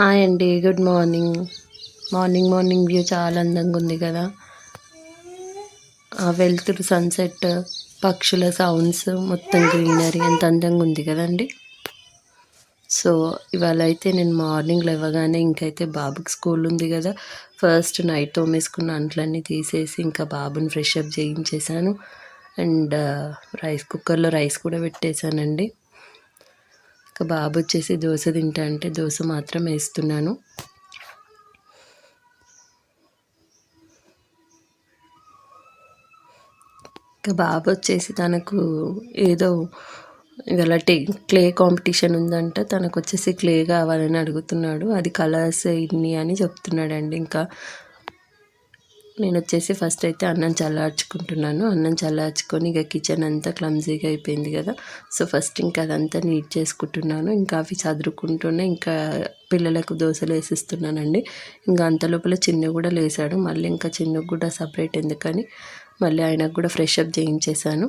Hi అండి good morning. Morning morning view చాలా అందంగా ఉంది కదా. ఆ వెళ్తురు సన్సెట్ పక్షుల సౌండ్స్ మొత్తం గ్రీనరీ ఎంత అందంగా ఉంది కదండి. సో ఇవాళ అయితే నేను మార్నింగ్ లేవగానే ఇంకైతే బాబుకి స్కూల్ ఉంది కదా. ఫస్ట్ నైట్ తోమేసుకున్న అంట్లన్నీ తీసేసి ఇంకా బాబుని ఫ్రెష్ అప్ చేయించేసాను అండ్ రైస్ కుక్కర్లో రైస్ కూడా పెట్టేశానండి. ఇంకా బాబు వచ్చేసి దోశ తింటా అంటే దోశ మాత్రం వేస్తున్నాను. ఇంకా బాబు వచ్చేసి తనకు ఏదో ఇవాళ టే క్లే కాంపిటీషన్ ఉందంట తనకు వచ్చేసి క్లే కావాలని అడుగుతున్నాడు అది కలర్స్ ఇన్ని అని చెప్తున్నాడండి. ఇంకా నేను వచ్చేసి ఫస్ట్ అయితే అన్నం చల్లార్చుకుంటున్నాను. అన్నం చల్లార్చుకొని ఇక కిచెన్ అంతా క్లమ్జీగా అయిపోయింది కదా. సో ఫస్ట్ ఇంకా అదంతా నీట్ చేసుకుంటున్నాను. ఇంకా అవి చదురుకుంటూనే ఇంకా పిల్లలకు దోశలు వేసిస్తున్నానండి. ఇంకా అంత లోపల చిన్న కూడా లేసాడు. మళ్ళీ ఇంకా చిన్నకు కూడా సపరేట్ ఎందుకని మళ్ళీ ఆయనకు కూడా ఫ్రెష్ అప్ చేయించేశాను.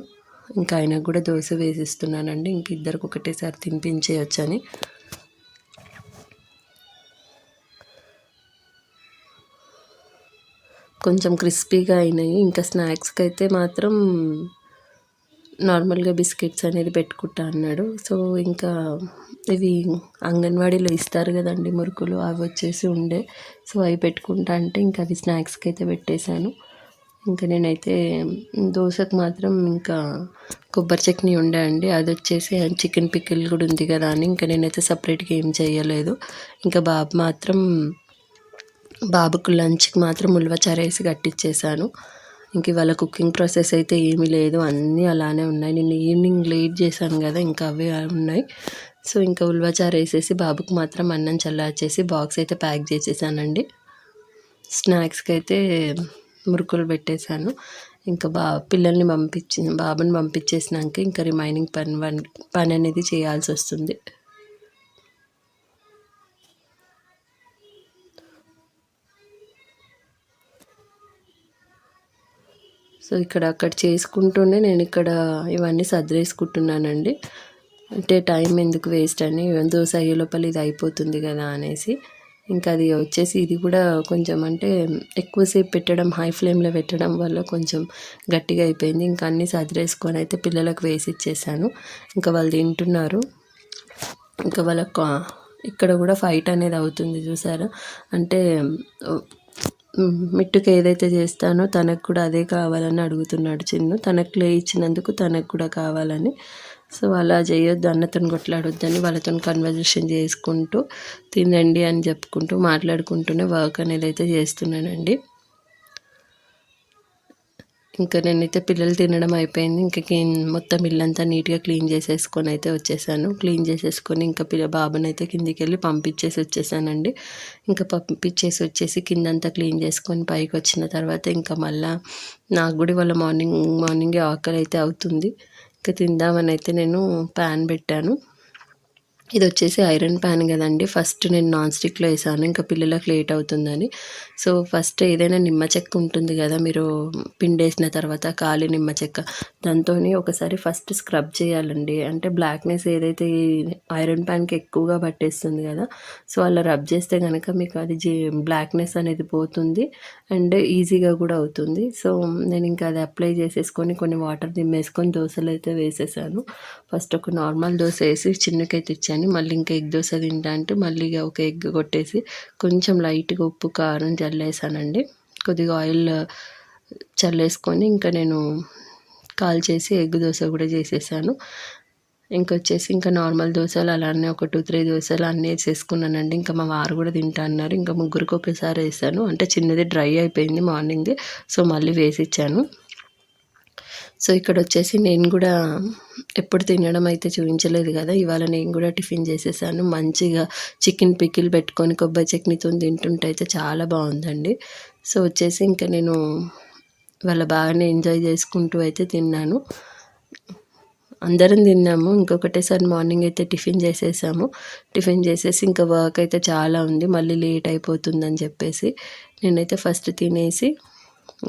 ఇంకా ఆయనకు కూడా దోశ వేసిస్తున్నానండి. ఇంక ఇద్దరికి ఒకటేసారి తినిపించేయొచ్చని. కొంచెం క్రిస్పీగా అయినాయి. ఇంకా స్నాక్స్కి అయితే మాత్రం నార్మల్గా బిస్కెట్స్ అనేది పెట్టుకుంటా అన్నాడు. సో ఇంకా ఇవి అంగన్వాడీలో ఇస్తారు కదండి మురుకులు అవి వచ్చేసి ఉండే. సో అవి పెట్టుకుంటా అంటే ఇంకా అవి స్నాక్స్కి అయితే పెట్టేశాను. ఇంకా నేనైతే దోశకు మాత్రం ఇంకా కొబ్బరి చట్నీ ఉండే అండి. అది వచ్చేసి చికెన్ పిక్కిల్ కూడా ఉంది కదా అని. ఇంకా నేనైతే సపరేట్గా ఏం చేయలేదు ఇంకా బాబు మాత్రం బాబుకు లంచ్కి మాత్రం ఉల్వ వేసి కట్టించేసాను ఇంక ఇవాళ కుకింగ్ ప్రాసెస్ అయితే ఏమీ లేదు. అన్నీ అలానే ఉన్నాయి. నిన్న ఈవినింగ్ లేట్ చేశాను కదా ఇంకా అవే ఉన్నాయి. సో ఇంకా ఉల్వచారు వేసేసి బాబుకు మాత్రం అన్నం చల్లార్చేసి బాక్స్ అయితే ప్యాక్ చేసేసానండి. స్నాక్స్కి అయితే మురుకులు పెట్టేశాను. ఇంకా బా పిల్లల్ని పంపించి బాబుని పంపించేసినాక ఇంకా రిమైనింగ్ పని పని అనేది చేయాల్సి వస్తుంది సో ఇక్కడ అక్కడ చేసుకుంటూనే నేను ఇక్కడ ఇవన్నీ సర్దేసుకుంటున్నానండి. అంటే టైం ఎందుకు వేస్ట్ అని దోశ అయ్యే లోపల ఇది అయిపోతుంది కదా అనేసి. ఇంకా అది వచ్చేసి ఇది కూడా కొంచెం అంటే ఎక్కువసేపు పెట్టడం హై ఫ్లేమ్లో పెట్టడం వల్ల కొంచెం గట్టిగా అయిపోయింది. ఇంకా అన్నీ సదిరేసుకొని అయితే పిల్లలకు వేసి ఇచ్చేసాను. ఇంకా వాళ్ళు తింటున్నారు. ఇంకా వాళ్ళ ఇక్కడ కూడా ఫైట్ అనేది అవుతుంది చూసారా? అంటే మిట్టుకు ఏదైతే చేస్తానో తనకు కూడా అదే కావాలని అడుగుతున్నాడు చిన్ను. తనకు క్లే ఇచ్చినందుకు తనకు కూడా కావాలని. సో అలా చేయొద్దు అన్నతో కొట్లాడొద్దని వాళ్ళతో కన్వర్జేషన్ చేసుకుంటూ తినండి అని చెప్పుకుంటూ మాట్లాడుకుంటూనే వర్క్ అనేది అయితే చేస్తున్నానండి. ఇంకా నేనైతే పిల్లలు తినడం అయిపోయింది. ఇంకా మొత్తం ఇల్లంతా నీట్గా క్లీన్ చేసేసుకొని అయితే వచ్చేసాను. క్లీన్ చేసేసుకొని ఇంకా పిల్ల బాబుని అయితే కిందికి వెళ్ళి పంపించేసి వచ్చేసానండి. ఇంకా పంపించేసి వచ్చేసి కిందంతా క్లీన్ చేసుకొని పైకి వచ్చిన తర్వాత ఇంకా మళ్ళీ నాకు కూడా వాళ్ళ మార్నింగ్ మార్నింగే ఆకలి అయితే అవుతుంది. ఇంకా తిందామని అయితే నేను ప్యాన్ పెట్టాను. ఇది వచ్చేసి ఐరన్ ప్యాన్ కదండి. ఫస్ట్ నేను నాన్ స్టిక్లో వేసాను. ఇంకా పిల్లలకు లేట్ అవుతుందని. సో ఫస్ట్ ఏదైనా నిమ్మ చెక్క ఉంటుంది కదా మీరు పిండేసిన తర్వాత ఖాళీ నిమ్మ చెక్క. దాంతో ఒకసారి ఫస్ట్ స్క్రబ్ చేయాలండి. అంటే బ్లాక్నెస్ ఏదైతే ఐరన్ ప్యాన్కి ఎక్కువగా పట్టేస్తుంది కదా సో అలా రబ్ చేస్తే కనుక మీకు అది బ్లాక్నెస్ అనేది పోతుంది అండ్ ఈజీగా కూడా అవుతుంది. సో నేను ఇంకా అది అప్లై చేసేసుకొని కొన్ని వాటర్ దిమ్మేసుకొని దోశలు అయితే వేసేసాను. ఫస్ట్ ఒక నార్మల్ దోశ వేసి చిన్నకైతే ఇచ్చాను అని మళ్ళీ ఇంకా ఎగ్ దోశ తింటా అంటే మళ్ళీ ఒక ఎగ్ కొట్టేసి కొంచెం లైట్గా ఉప్పు కారం చల్లేసానండి. కొద్దిగా ఆయిల్ చల్లేసుకొని ఇంకా నేను కాల్ చేసి ఎగ్ దోశ కూడా చేసేసాను. ఇంకొచ్చేసి ఇంకా నార్మల్ దోశలు అలానే ఒక టూ త్రీ దోశలు అన్నీ వేసేసుకున్నానండి. ఇంకా మా వారు కూడా తింటా అన్నారు. ఇంకా ముగ్గురికి ఒకసారి వేసాను. అంటే చిన్నది డ్రై అయిపోయింది మార్నింగ్ది సో మళ్ళీ వేసి ఇచ్చాను సో ఇక్కడ వచ్చేసి నేను కూడా ఎప్పుడు తినడం అయితే చూపించలేదు కదా ఇవాళ నేను కూడా టిఫిన్ చేసేసాను. మంచిగా చికెన్ పికిల్ పెట్టుకొని కొబ్బరి చట్నీతో తింటుంటే అయితే చాలా బాగుందండి. సో వచ్చేసి ఇంకా నేను వాళ్ళ బాగానే ఎంజాయ్ చేసుకుంటూ అయితే తిన్నాను. అందరం తిన్నాము. ఇంకొకటేసారి మార్నింగ్ అయితే టిఫిన్ చేసేసాము. టిఫిన్ చేసేసి ఇంకా వర్క్ అయితే చాలా ఉంది. మళ్ళీ లేట్ అయిపోతుందని చెప్పేసి నేనైతే ఫస్ట్ తినేసి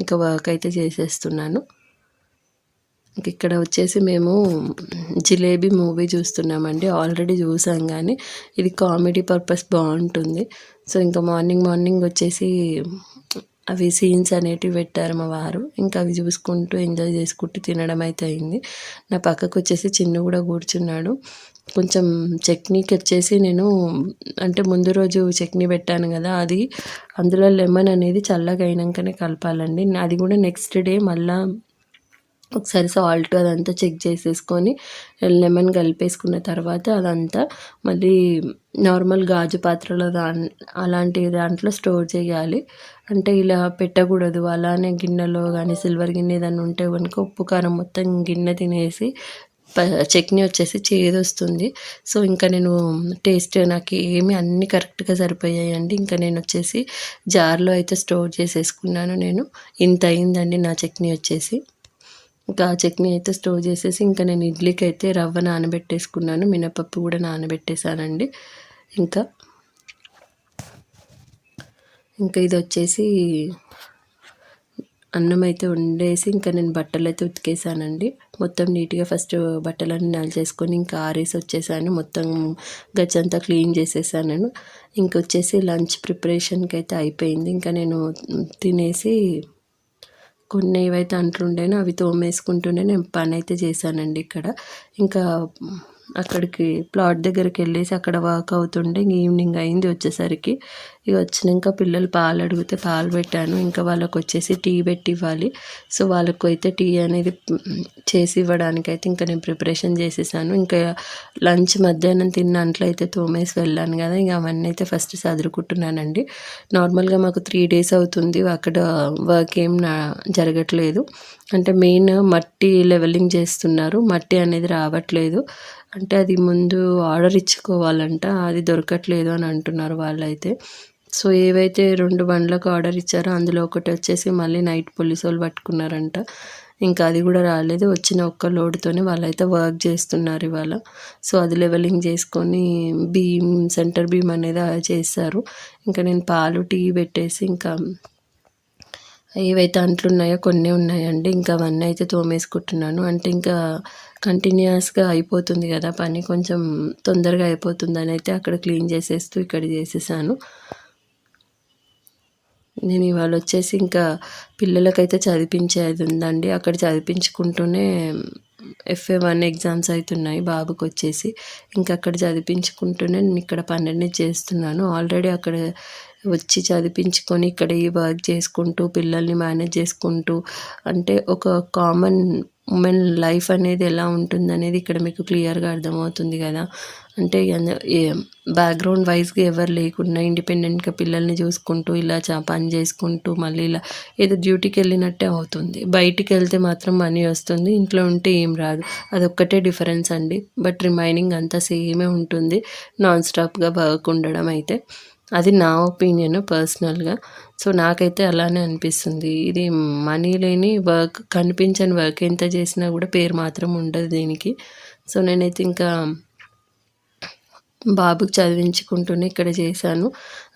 ఇంకా వర్క్ అయితే చేసేస్తున్నాను. ఇక్కడ వచ్చేసి మేము జిలేబీ మూవీ చూస్తున్నామండి. ఆల్రెడీ చూసాం కానీ ఇది కామెడీ పర్పస్ బాగుంటుంది సో ఇంకా మార్నింగ్ మార్నింగ్ వచ్చేసి అవి సీన్స్ అనేటివి పెట్టారు మా వారు. ఇంకా అవి చూసుకుంటూ ఎంజాయ్ చేసుకుంటూ తినడం అయితే అయింది. నా పక్కకు వచ్చేసి చిన్ను కూడా కూర్చున్నాడు. కొంచెం చట్నీకి వచ్చేసి నేను అంటే ముందు రోజు చట్నీ పెట్టాను కదా అది అందులో లెమన్ అనేది చల్లగా అయినాకనే కలపాలండి. అది కూడా నెక్స్ట్ డే మళ్ళీ ఒకసారి సాల్ట్ అదంతా చెక్ చేసేసుకొని లెమన్ కలిపేసుకున్న తర్వాత అదంతా మళ్ళీ నార్మల్ గాజు పాత్రలో దా అలాంటి దాంట్లో స్టోర్ చేయాలి. అంటే ఇలా పెట్టకూడదు. అలానే గిన్నెలో కానీ సిల్వర్ గిన్నె ఏదైనా ఉంటే కనుక ఉప్పు కారం మొత్తం గిన్నె తినేసి చట్నీ వచ్చేసి చేదు వస్తుంది సో ఇంకా నేను టేస్ట్ నాకు ఏమి అన్నీ కరెక్ట్గా సరిపోయాయండి. ఇంకా నేను వచ్చేసి జార్లో అయితే స్టోర్ చేసేసుకున్నాను నేను. ఇంత అయిందండి నా చట్నీ వచ్చేసి. ఇంకా ఆ చట్నీ అయితే స్టోర్ చేసేసి ఇంకా నేను ఇడ్లీకి అయితే రవ్వ నానబెట్టేసుకున్నాను మినపప్పు కూడా నానబెట్టేశానండి. ఇంకా ఇంకా ఇది వచ్చేసి అన్నం అయితే వండేసి ఇంకా నేను బట్టలు అయితే ఉతికేసానండి మొత్తం నీట్గా ఫస్ట్ బట్టలన్నీ నలిచేసుకొని ఇంకా ఆరేసి వచ్చేసాను. మొత్తం గచ్చంతా క్లీన్ చేసేసాను. ఇంకొచ్చేసి లంచ్ ప్రిపరేషన్కి అయితే అయిపోయింది. ఇంకా నేను తినేసి కొన్ని ఏవైతే అంట్లుండేనో అవి తోమేసుకుంటూనే నేను పని అయితే చేశానండి ఇక్కడ. ఇంకా అక్కడికి ప్లాట్ దగ్గరికి వెళ్ళేసి అక్కడ వర్క్ అవుతుండే ఈవినింగ్ అయింది వచ్చేసరికి. ఇక వచ్చినాక పిల్లలు పాలు అడిగితే పాలు పెట్టాను. ఇంకా వాళ్ళకి వచ్చేసి టీ పెట్టి ఇవ్వాలి సో వాళ్ళకు అయితే టీ అనేది చేసి ఇవ్వడానికి అయితే ఇంకా నేను ప్రిపరేషన్ చేసేసాను. ఇంకా లంచ్ మధ్యాహ్నం తిన్న అంట్లో అయితే తోమేసి వెళ్ళాను కదా ఇంకా అవన్నీ అయితే ఫస్ట్ చదువుకుంటున్నానండి నార్మల్గా మాకు త్రీ డేస్ అవుతుంది. అక్కడ వర్క్ ఏం జరగట్లేదు. అంటే మెయిన్ మట్టి లెవెలింగ్ చేస్తున్నారు. మట్టి అనేది రావట్లేదు. అంటే అది ముందు ఆర్డర్ ఇచ్చుకోవాలంట అది దొరకట్లేదు అని అంటున్నారు వాళ్ళైతే. సో ఏవైతే రెండు బండ్లకు ఆర్డర్ ఇచ్చారో అందులో ఒకటి వచ్చేసి మళ్ళీ నైట్ పోలీసు వాళ్ళు పట్టుకున్నారంట. ఇంకా అది కూడా రాలేదు. వచ్చిన ఒక్క లోడ్తోనే వాళ్ళైతే వర్క్ చేస్తున్నారు ఇవాళ. సో అది లెవెలింగ్ చేసుకొని బీమ్ సెంటర్ బీమ్ అనేది చేస్తారు ఇంకా నేను పాలు టీ పెట్టేసి ఇంకా ఏవైతే అంట్లు ఉన్నాయో కొన్ని ఉన్నాయండి. ఇంకా అవన్నీ అయితే తోమేసుకుంటున్నాను. అంటే ఇంకా కంటిన్యూస్గా అయిపోతుంది కదా పని. కొంచెం తొందరగా అయిపోతుందని అయితే అక్కడ క్లీన్ చేసేస్తూ ఇక్కడ చేసేసాను. నేను ఇవాళ వచ్చేసి ఇంకా పిల్లలకైతే చదివించేది ఉందండి. అక్కడ చదివించుకుంటూనే ఎఫ్ఏ వన్ ఎగ్జామ్స్ అవుతున్నాయి బాబుకి వచ్చేసి ఇంకా అక్కడ చదివించుకుంటూనే నేను ఇక్కడ పన్నెండు చేస్తున్నాను. ఆల్రెడీ అక్కడ వచ్చి చదివించుకొని ఇక్కడ ఈ వర్క్ చేసుకుంటూ పిల్లల్ని మేనేజ్ చేసుకుంటూ అంటే ఒక కామన్ ఉమెన్ లైఫ్ అనేది ఎలా ఉంటుంది అనేది ఇక్కడ మీకు క్లియర్గా అర్థమవుతుంది కదా. అంటే బ్యాక్గ్రౌండ్ వైజ్గా ఎవరు లేకుండా ఇండిపెండెంట్గా పిల్లల్ని చూసుకుంటూ ఇలా చా పని చేసుకుంటూ మళ్ళీ ఇలా ఏదో డ్యూటీకి వెళ్ళినట్టే అవుతుంది. బయటికి వెళ్తే మాత్రం మనీ వస్తుంది ఇంట్లో ఉంటే ఏం రాదు. అదొక్కటే డిఫరెన్స్ అండి. బట్ రిమైనింగ్ అంతా సేమే ఉంటుంది. నాన్ స్టాప్గా వర్క్ ఉండడం అయితే. అది నా ఒపీనియన్ పర్సనల్గా సో నాకైతే అలానే అనిపిస్తుంది. ఇది మనీ లేని వర్క్ కనిపించని వర్క్ ఎంత చేసినా కూడా పేరు మాత్రం ఉండదు దీనికి. సో నేనైతే ఇంకా బాబుకి చదివించుకుంటూనే ఇక్కడ చేశాను.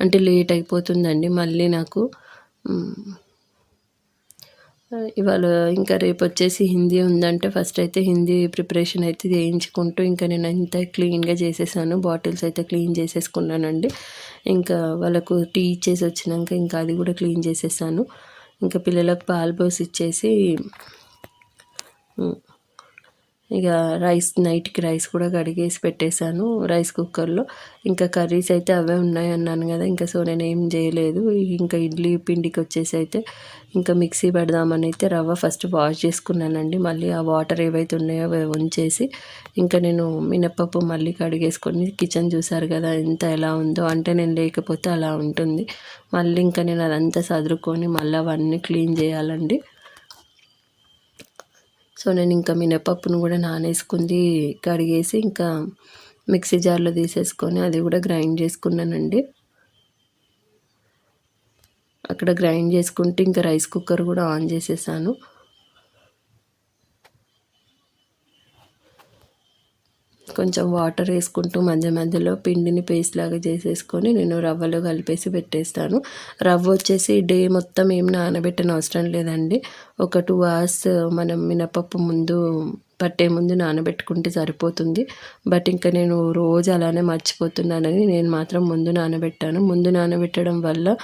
అంటే లేట్ అయిపోతుందండి. మళ్ళీ నాకు ఇవాళ ఇంకా రేపు వచ్చేసి హిందీ ఉందంటే ఫస్ట్ అయితే హిందీ ప్రిపరేషన్ అయితే చేయించుకుంటూ ఇంకా నేను అంతా క్లీన్గా చేసేసాను. బాటిల్స్ అయితే క్లీన్ చేసేసుకున్నానండి. ఇంకా వాళ్ళకు టీ ఇచ్చేసి వచ్చినాక ఇంకా అది కూడా క్లీన్ చేసేసాను. ఇంకా పిల్లలకు పాలు పోసి ఇచ్చేసి ఇక రైస్ నైట్కి రైస్ కూడా కడిగేసి పెట్టేశాను రైస్ కుక్కర్లో. ఇంకా కర్రీస్ అయితే అవే ఉన్నాయి అన్నాను కదా ఇంకా సో నేను ఏం చేయలేదు. ఇంకా ఇడ్లీ పిండికి వచ్చేసి అయితే ఇంకా మిక్సీ పెడదామని అయితే రవ్వ ఫస్ట్ వాష్ చేసుకున్నానండి. మళ్ళీ ఆ వాటర్ ఏవైతే ఉన్నాయో అవి ఉంచేసి ఇంకా నేను మినప్పప్పు మళ్ళీ కడిగేసుకొని కిచెన్ చూసారు కదా ఎంత ఎలా ఉందో అంటే నేను లేకపోతే అలా ఉంటుంది. మళ్ళీ ఇంకా నేను అదంతా సదురుకొని మళ్ళీ అవన్నీ క్లీన్ చేయాలండి. సో నేను ఇంకా మినపప్పును కూడా నానేసుకుంది కడిగేసి ఇంకా మిక్సీ జార్లో తీసేసుకొని అది కూడా గ్రైండ్ చేసుకున్నానండి. అక్కడ గ్రైండ్ చేసుకుంటే ఇంకా రైస్ కుక్కర్ కూడా ఆన్ చేసేసాను. కొంచెం వాటర్ వేసుకుంటూ మధ్య మధ్యలో పిండిని పేస్ట్ లాగా చేసేసుకొని నేను రవ్వలో కలిపేసి పెట్టేస్తాను. రవ్వ వచ్చేసి డే మొత్తం ఏం నానబెట్టని అవసరం లేదండి. ఒక టూ అవర్స్ మనం మినపప్పు ముందు పట్టే ముందు నానబెట్టుకుంటే సరిపోతుంది. బట్ ఇంకా నేను రోజు అలానే మర్చిపోతున్నానని నేను మాత్రం ముందు నానబెట్టాను. ముందు నానబెట్టడం వల్ల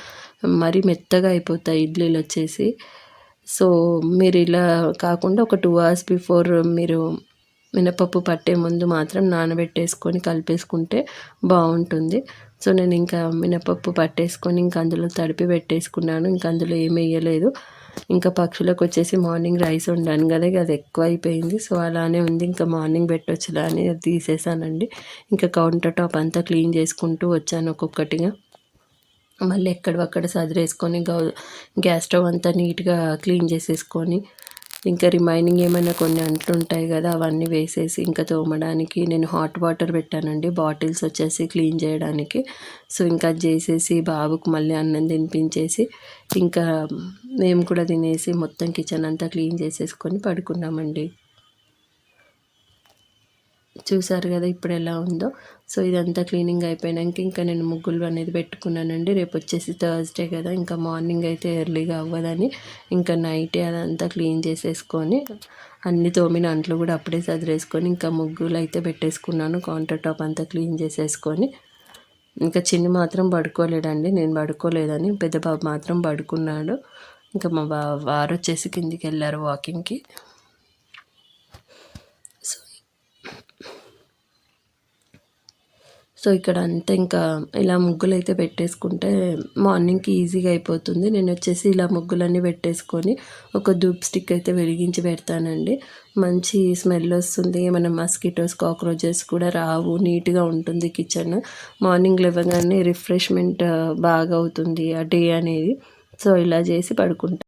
మరి మెత్తగా అయిపోతాయి ఇడ్లీలు వచ్చేసి. సో మీరు ఇలా కాకుండా ఒక టూ అవర్స్ బిఫోర్ మీరు మినపప్పు పట్టే ముందు మాత్రం నానబెట్టేసుకొని కలిపేసుకుంటే బాగుంటుంది. సో నేను ఇంకా మినపప్పు పట్టేసుకొని ఇంకా అందులో తడిపి పెట్టేసుకున్నాను. ఇంకా అందులో ఏమి వేయలేదు. ఇంకా పక్షులకు వచ్చేసి మార్నింగ్ రైస్ వండాను కదా అది ఎక్కువ అయిపోయింది సో అలానే ఉంది. ఇంకా మార్నింగ్ పెట్టొచ్చులా అని అది తీసేసానండి. ఇంకా కౌంటర్ టాప్ అంతా క్లీన్ చేసుకుంటూ వచ్చాను ఒక్కొక్కటిగా. మళ్ళీ ఎక్కడవక్కడ సదిరేసుకొని గౌ గ్యాస్ స్టవ్ అంతా నీట్గా క్లీన్ చేసేసుకొని ఇంకా రిమైనింగ్ ఏమైనా కొన్ని అంటుంటాయి కదా అవన్నీ వేసేసి ఇంకా తోమడానికి నేను హాట్ వాటర్ పెట్టానండి. బాటిల్స్ వచ్చేసి క్లీన్ చేయడానికి. సో ఇంకా అది చేసేసి బాబుకు మళ్ళీ అన్నం తినిపించేసి ఇంకా మేము కూడా తినేసి మొత్తం కిచెన్ అంతా క్లీన్ చేసేసుకొని పడుకున్నామండి. చూసారు కదా ఇప్పుడు ఎలా ఉందో. సో ఇదంతా క్లీనింగ్ అయిపోయినాక ఇంకా నేను ముగ్గులు అనేది పెట్టుకున్నానండి. రేపు వచ్చేసి థర్స్డే కదా ఇంకా మార్నింగ్ అయితే ఎర్లీగా అవ్వదని ఇంకా నైటే అదంతా క్లీన్ చేసేసుకొని అన్ని తోమిన అంట్లు కూడా అప్పుడే సదిరేసుకొని ఇంకా ముగ్గులు అయితే పెట్టేసుకున్నాను. కౌంటర్ టాప్ అంతా క్లీన్ చేసేసుకొని ఇంకా చిన్ని మాత్రం పడుకోలేడండి. నేను పడుకోలేదని పెద్ద బాబు మాత్రం పడుకున్నాడు. ఇంకా మా వారు వచ్చేసి కిందికి వెళ్ళారు వాకింగ్కి. సో ఇక్కడ అంతా ఇంకా ఇలా ముగ్గులు అయితే పెట్టేసుకుంటే మార్నింగ్కి ఈజీగా అయిపోతుంది. నేను వచ్చేసి ఇలా ముగ్గులన్నీ పెట్టేసుకొని ఒక ధూప్ స్టిక్ అయితే వెలిగించి పెడతానండి. మంచి స్మెల్ వస్తుంది. ఏమైనా మస్కిటోస్ కాక్రోచెస్ కూడా రావు. నీట్గా ఉంటుంది కిచెన్. మార్నింగ్ లేవగానే రిఫ్రెష్మెంట్ బాగా అవుతుంది ఆ డే అనేది. సో ఇలా చేసి పడుకుంటాను